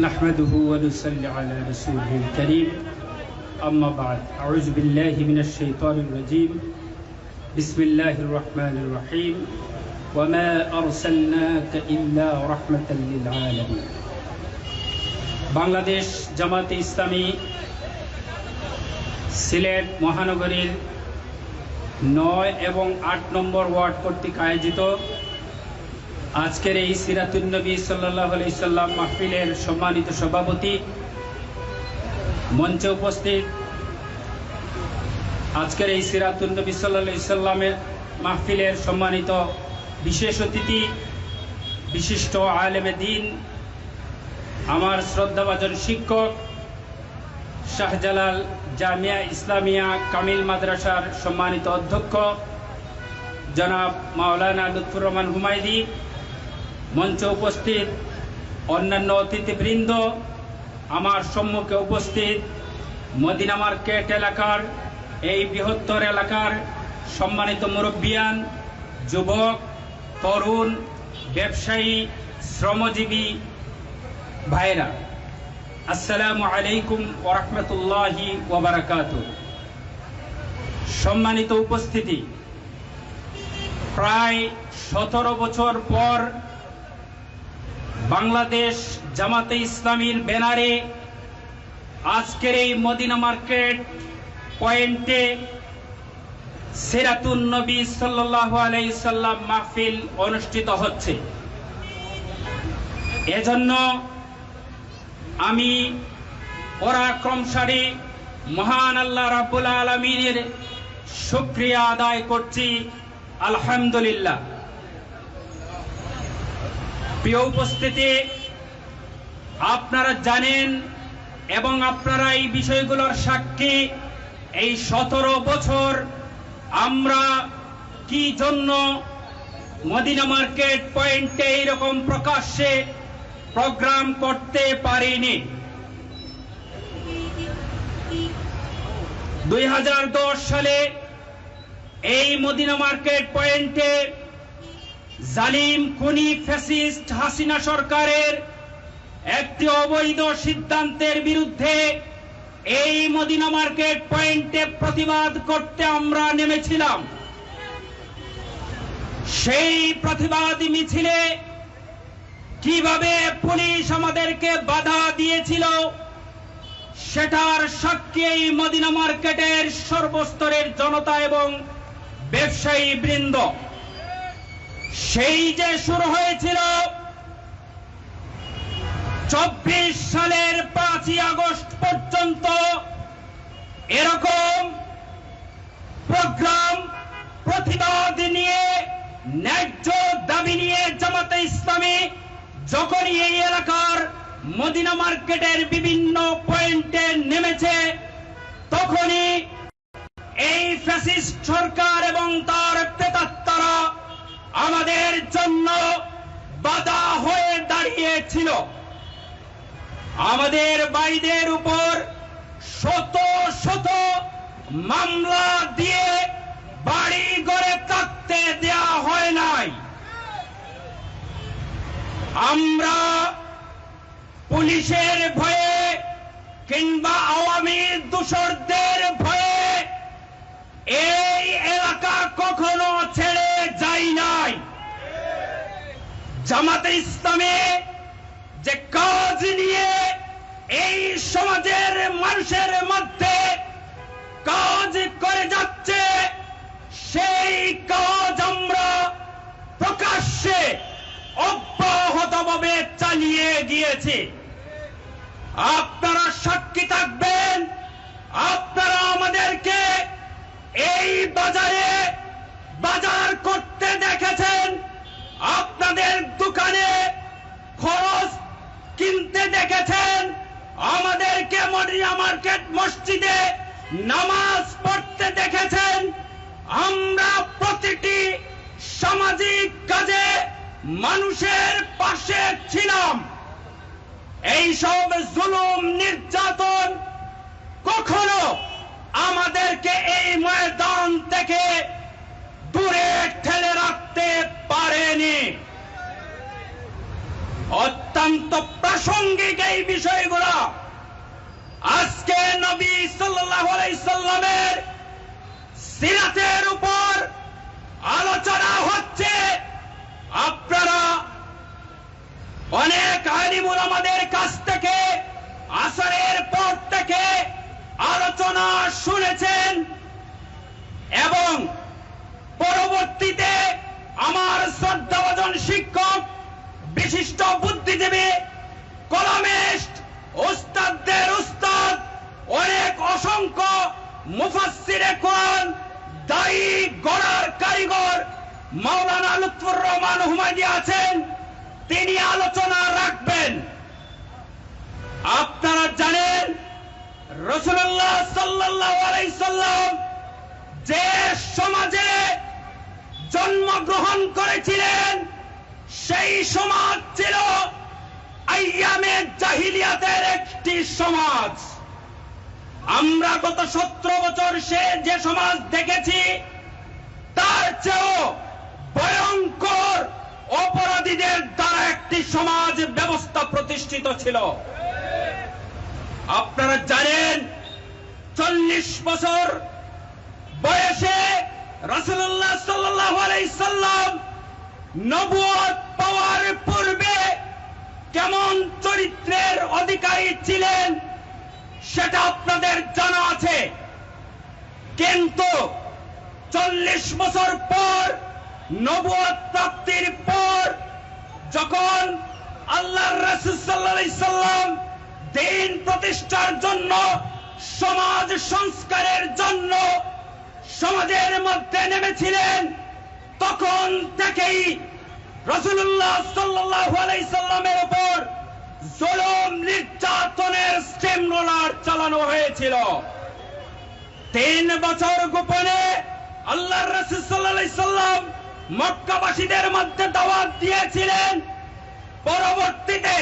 نحمده ونصلي على رسوله الكريم أما بعد أعوذ بالله من الشيطان الرجيم بسم الله الرحمن الرحيم وما أرسلناك إلا رحمة للعالمين বাংলাদেশ জামাতে ইসলামী সিলেট মহানগরীর নয় এবং আট নম্বর ওয়ার্ড কর্তৃক আয়োজিত আজকের এই সিরাতুন্নবী সাল্লাহ সাল্লাম মাহফিলের সম্মানিত সভাপতি মঞ্চে উপস্থিত। আজকের এই সিরাতুন্নবী সাল্লাহ সাল্লামের মাহফিলের সম্মানিত বিশেষ অতিথি, বিশিষ্ট আলেমে দিন, আমার শ্রদ্ধাভাজন শিক্ষক, শাহজালাল জামিয়া ইসলামিয়া কামিল মাদ্রাসার সম্মানিত অধ্যক্ষ, জনাব মাওলানা লুৎফুর রহমান হুমায়দি মঞ্চে উপস্থিত অন্যান্য অতিথিবৃন্দ, আমার সম্মুখে উপস্থিত মদিনা মার্কেট এলাকার এই বৃহত্তর এলাকার সম্মানিত মুরব্বিয়ান, যুবক, তরুণ, ব্যবসায়ী, শ্রমজীবী ভাইরা, আসসালামু আলাইকুম ওরহমতুল্লাহি ওবরাকাত সম্মানিত উপস্থিতি, প্রায় সতেরো বছর পর বাংলাদেশ জামাতে ইসলামীর ব্যানারে আজকের এই মদিনা মার্কেট পয়েন্টে সেরাতুন নবী সাল্লাহ আলাইসাল্লাম মাহফিল অনুষ্ঠিত হচ্ছে। এজন্য আমি পরাক্রমশালী মহান আল্লাহ রাব্বুল আলমিনের শুক্রিয়া আদায় করছি। আলহামদুলিল্লাহ। প্রিয় উপস্থিতি, আপনারা জানেন এবং আপনারা এই বিষয়গুলোর সাক্ষী, এই সতেরো বছর আমরা কি জন্য মদিনা মার্কেট পয়েন্টে এইরকম প্রকাশ্যে প্রোগ্রাম করতে পারিনি? দুই হাজার দশ সালে এই মদিনা মার্কেট পয়েন্টে জালিম, খুনি, ফ্যাসিস্ট, হাসিনা সরকারের একটি অবৈধ সিদ্ধান্তের বিরুদ্ধে এই মদিনা মার্কেট পয়েন্টে প্রতিবাদ করতে আমরা নেমেছিলাম। সেই প্রতিবাদ মিছিলে কীভাবে পুলিশ আমাদেরকে বাধা দিয়েছিল, সেটার সাক্ষী এই মদিনা মার্কেটের সর্বস্তরের জনতা এবং ব্যবসায়ী বৃন্দ। সেই যে শুরু হয়েছিল চব্বিশ সালের পাঁচই আগস্ট পর্যন্ত এরকম প্রোগ্রাম, প্রতিবাদ নিয়ে, ন্যায্য দাবি নিয়ে জামাতে ইসলামী যখনই এই এলাকার মদিনা মার্কেটের বিভিন্ন পয়েন্টে নেমেছে, তখনই এই ফ্যাসিস্ট সরকার এবং তার প্রেতাত্মারা আমাদের জন্য বাধা হয়ে দাঁড়িয়েছিল আমাদের বাইদের উপর শত শত মামলা দিয়ে বাড়ি গড়ে থাকতে দেয়া হয় নাই। আমরা পুলিশের ভয়ে কিংবা আওয়ামী দূষরদের ভয়ে এই এলাকা কখনো ছেড়ে যাই নাই। জামাতে ইসলামে যে কাজ নিয়ে এই সমাজের মানুষের মধ্যে কাজ করে যাচ্ছে, সেই কাজ আমরা প্রকাশ্যে অব্যাহতভাবে চালিয়ে গিয়েছি। আপনারা সাক্ষী থাকবেন, আপনারা আমাদেরকে এই বাজারে বাজার করতে দেখেছেন আপনাদের দোকানে খরচ কিনতে দেখেছেন আমাদেরকে মডিয়া মার্কেট মসজিদে নামাজ পড়তে দেখেছেন আমরা প্রতিটি সামাজিক কাজে মানুষের পাশে ছিলাম। এই সব জুলুম, নির্যাতন কখনো আমাদেরকে এই ময়দান থেকে দূরে ঠেলে রাখতে পারেনি। অত্যন্ত প্রাসঙ্গিক এই বিষয়গুলো আজকে নবী সাল্লামের সিরাতের উপর আলোচনা হচ্ছে। আপনারা অনেক আলিমুল আমাদের কাছ থেকে, আসরের পর থেকে আলোচনা শুনেছেন এবং পরবর্তীতে আমার শ্রদ্ধাভাজন শিক্ষক, বিশিষ্ট বুদ্ধিজীবী মুফাসসিরে কোরআন দায়ী গড়ার কারিগর মাওলানা লুৎফুর রহমান হুমায়ুনি আছেন, তিনি আলোচনা রাখবেন। আপনারা জানেন রসুল্লাহ সাল্লাল্লাহু আলাইহি সাল্লাম যে সমাজে জন্মগ্রহণ করেছিলেন, সেই সমাজ ছিল আইয়ামে জাহিলিয়াতের একটি সমাজ। আমরা গত সতেরো বছর সে যে সমাজ দেখেছি, তার চেয়েও ভয়ঙ্কর অপরাধীদের দ্বারা একটি সমাজ ব্যবস্থা প্রতিষ্ঠিত ছিল। আপনারা জানেন, চল্লিশ বছর বয়সে আলাইহি সাল্লাম নবুয়ত পাওয়ার পূর্বে কেমন চরিত্রের অধিকারী ছিলেন সেটা আপনাদের জানা আছে। কিন্তু চল্লিশ বছর পর নবুয়ত প্রাপ্তির পর, যখন আল্লাহ সাল্লাম দিন প্রতিষ্ঠার জন্য, সমাজ সংস্কারের জন্য সমাজের মধ্যে নেমেছিলেন, তখন থেকেই রসুল্লাহ সাল্লাল্লাহু আলাইহি সাল্লামের উপর জুলুম নির্যাতনের স্টেম রোলার চালানো হয়েছিল। তিন বছর গোপনে আল্লাহ রসুল সাল্লাল্লাহু আলাইহি সাল্লাম মক্কাবাসীদের মধ্যে দাওয়াত দিয়েছিলেন। পরবর্তীতে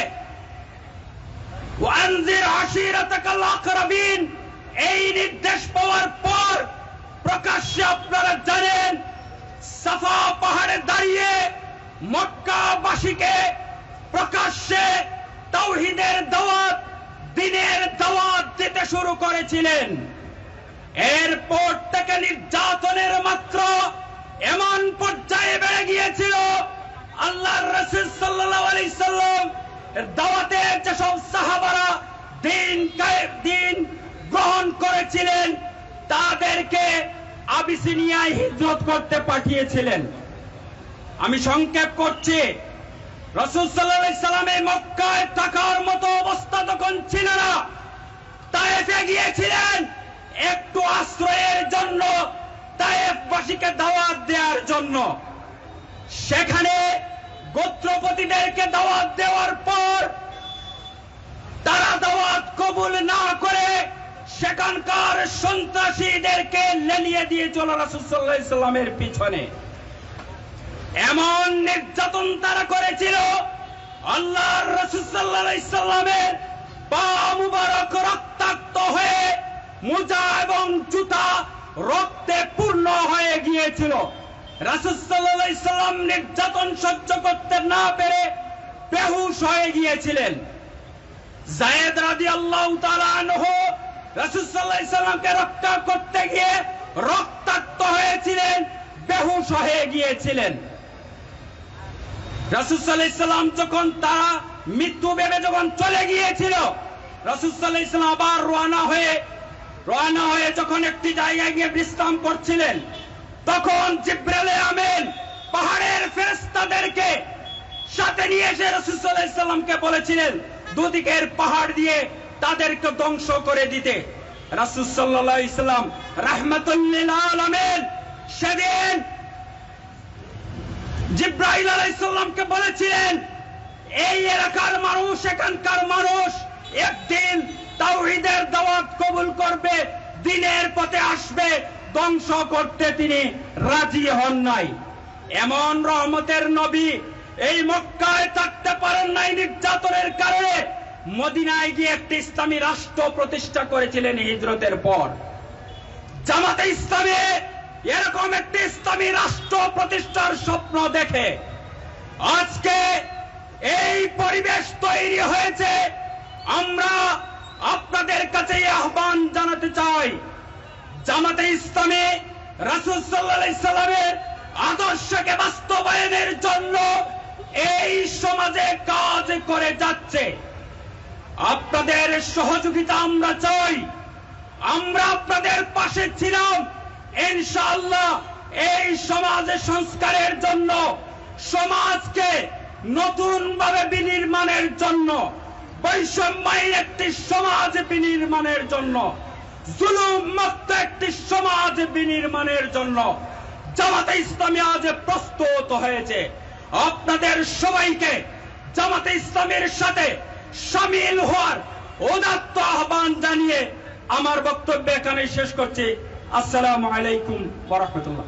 এই নির্দেশ পাওয়ার পর প্রকাশ্যে আপনারা জানেন, সাফা পাহাড়ে দাঁড়িয়ে মক্কাবাসীকে প্রকাশ্যে তাওহীদের দাওয়াত, দিনের দাওয়াত দিতে শুরু করেছিলেন। এরপর থেকে নির্যাতনের মাত্র এমন পর্যায়ে বেড়ে গিয়েছিল আল্লাহ রসুল সাল্লাম এর দাওয়াতে যেসব সাহাবারা দিন দিন গ্রহণ করেছিলেন, তাদেরকে আবিসিনিয়ায় হিজরত করতে পাঠিয়েছিলেন। আমি সংক্ষেপ করছি রসুল সাল্লামের মক্কায় থাকার মতো অবস্থা তখন ছিল না। তায়েফে গিয়েছিলেন একটু আশ্রয়ের জন্য, তায়েফবাসীকে দাওয়াত দেওয়ার জন্য। সেখানে গোত্রপতিদেরকে দাওয়াত দেওয়ার পর তারা দাওয়াত কবুল না করে সেখানকার সন্ত্রাসীদেরকে লেলিয়ে দিয়েছিল রাসুসাল্লাহ ইসলামের পিছনে। এমন নির্যাতন তারা করেছিল আল্লাহ রসুসাল্লাহ ইসলামের পা মুবারক রক্তাক্ত হয়ে মোজা এবং জুতা রক্তে পূর্ণ হয়ে গিয়েছিল। রাসুসাল্লাহ ইসলাম নির্যাতন সহ্য করতে না পেরে বেহুশ হয়ে গিয়েছিলেন। জায়েদ রাদি আল্লাহ রাসুসাল্লাহ ইসলামকে রক্ষা করতে গিয়ে রক্তাক্ত হয়েছিলেন, বেহুশ হয়ে গিয়েছিলেন। রাসুসাল্লাহ ইসলাম যখন তারা মৃত্যু ভেবে যখন চলে গিয়েছিল রাসুসাল্লাহ ইসলাম আবার রওনা হয়ে রওনা হয়ে যখন একটি জায়গায় গিয়ে বিশ্রাম করছিলেন, তখন জিব্রাইল আমিন পাহাড়ের ফেরেশতাদেরকে সাথে নিয়ে এসে রাসূলুল্লাহ ইসলামকে বলেছিলেন দুদিকের পাহাড় দিয়ে তাদেরকে ধ্বংস করে দিতে। আলাইহি ইসলাম রাহমাতুল্লিল আলামিন সেদিন জিব্রাইল আলাইহিস সালামকে বলেছিলেন, এই এলাকার মানুষ, এখানকার মানুষ একদিন তাওহীদের দাওয়াত কবুল করবে, দিনের পথে আসবে, ধ্বংস করতে তিনি রাজি হন নাই। এমন রহমতের নবী এই মক্কায় থাকতে পারেন নাই নির্যাতনের কারণে। মদিনায় গিয়ে একটি ইসলামী রাষ্ট্র প্রতিষ্ঠা করেছিলেন হিজরতের পর। জামাতে ইসলামে ইসলামী রাষ্ট্র প্রতিষ্ঠার স্বপ্ন দেখে আজকে এই পরিবেশ তৈরি হয়েছে। আমরা আপনাদের কাছে আহ্বান জানাতে চাই, জামাতে ইসলামী রাসুল সাল্লাহ সাল্লামের আদর্শকে বাস্তবায়নের জন্য এই সমাজে কাজ করে যাচ্ছে। আপনাদের সহযোগিতা আমরা চাই, আমরা আপনাদের পাশে ছিলাম। ইনশাআল্লাহ এই সমাজ সংস্কারের জন্য, সমাজকে নতুন ভাবে বিনির্মাণের জন্য, বৈষম্যহীন একটি সমাজ বিনির্মাণের জন্য একটি সমাজ বিনির্মাণের জন্য জামাতে ইসলামী আজ প্রস্তুত হয়েছে। আপনাদের সবাইকে জামাতে ইসলামের সাথে সামিল হওয়ার উদাত্ত আহ্বান জানিয়ে আমার বক্তব্য এখানে শেষ করছি। আসসালামু আলাইকুম ওয়া রাহমাতুল্লাহ।